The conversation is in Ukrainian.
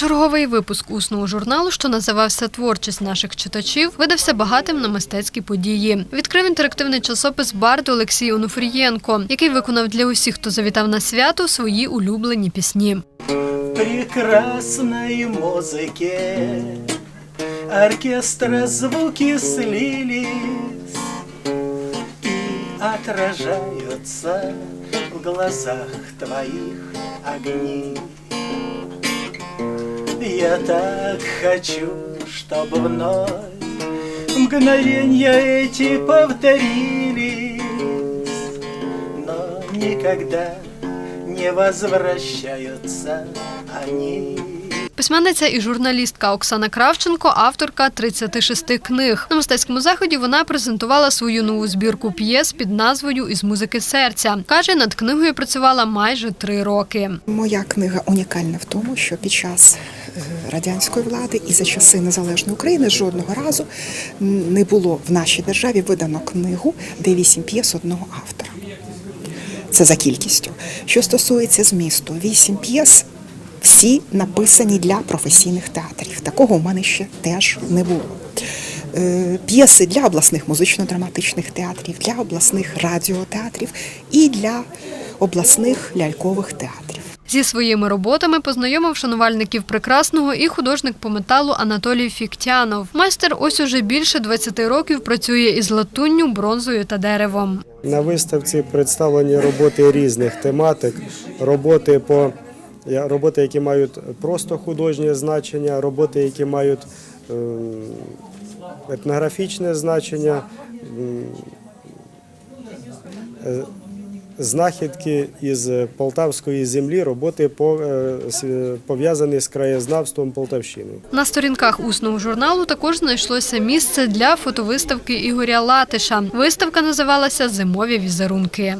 Черговий випуск усного журналу, що називався Творчість наших читачів, видався багатим на мистецькі події. Відкрив інтерактивний часопис Бард Олексій Онуфрієнко, який виконав для усіх, хто завітав на свято, свої улюблені пісні. прекрасной музыке Оркестра звуки слились И отражаются в глазах твоих огни Я так хочу, чтобы вновь Мгновенья эти повторились Но никогда не возвращаются они. Письменниця і журналістка Оксана Кравченко, авторка 36 книг. На мистецькому заході вона презентувала свою нову збірку п'єс під назвою Із музики серця. Каже, над книгою працювала майже три роки. Моя книга унікальна в тому, що під час радянської влади і за часи незалежної України жодного разу не було в нашій державі видано книгу, де вісім п'єс одного автора. Це за кількістю. Що стосується змісту, вісім п'єс всі написані для професійних театрів. Такого у мене ще теж не було. Е, П'єси для обласних музично-драматичних театрів, для обласних радіотеатрів і для обласних лялькових театрів. Зі своїми роботами познайомив шанувальників прекрасного і художник по металу Анатолій Фіктянов. Майстер ось уже більше 20 років працює із латунню, бронзою та деревом. На виставці представлені роботи різних тематик, роботи по роботи, які мають просто художнє значення, роботи, які мають ем, етнографічне значення, ем, е, знахідки із полтавської землі, роботи по- е, пов'язані з краєзнавством Полтавщини. На сторінках усного журналу також знайшлося місце для фотовиставки Ігоря Латиша. Виставка називалася Зимові візерунки.